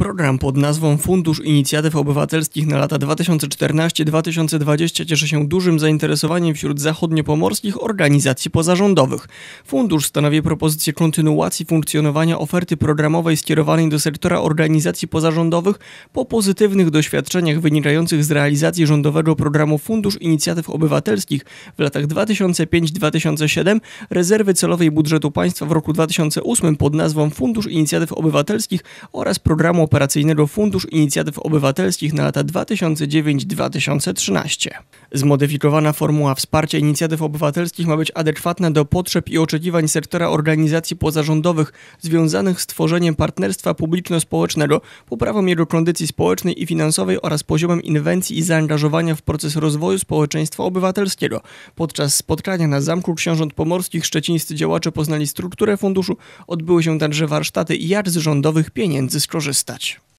Program pod nazwą Fundusz Inicjatyw Obywatelskich na lata 2014-2020 cieszy się dużym zainteresowaniem wśród zachodniopomorskich organizacji pozarządowych. Fundusz stanowi propozycję kontynuacji funkcjonowania oferty programowej skierowanej do sektora organizacji pozarządowych po pozytywnych doświadczeniach wynikających z realizacji rządowego programu Fundusz Inicjatyw Obywatelskich w latach 2005-2007, rezerwy celowej budżetu państwa w roku 2008 pod nazwą Fundusz Inicjatyw Obywatelskich oraz programu operacyjnego Fundusz Inicjatyw Obywatelskich na lata 2009-2013. Zmodyfikowana formuła wsparcia inicjatyw obywatelskich ma być adekwatna do potrzeb i oczekiwań sektora organizacji pozarządowych związanych z tworzeniem partnerstwa publiczno-społecznego, poprawą jego kondycji społecznej i finansowej oraz poziomem inwencji i zaangażowania w proces rozwoju społeczeństwa obywatelskiego. Podczas spotkania na Zamku Książąt Pomorskich szczecińscy działacze poznali strukturę funduszu, odbyły się także warsztaty jak z rządowych pieniędzy skorzystać. much.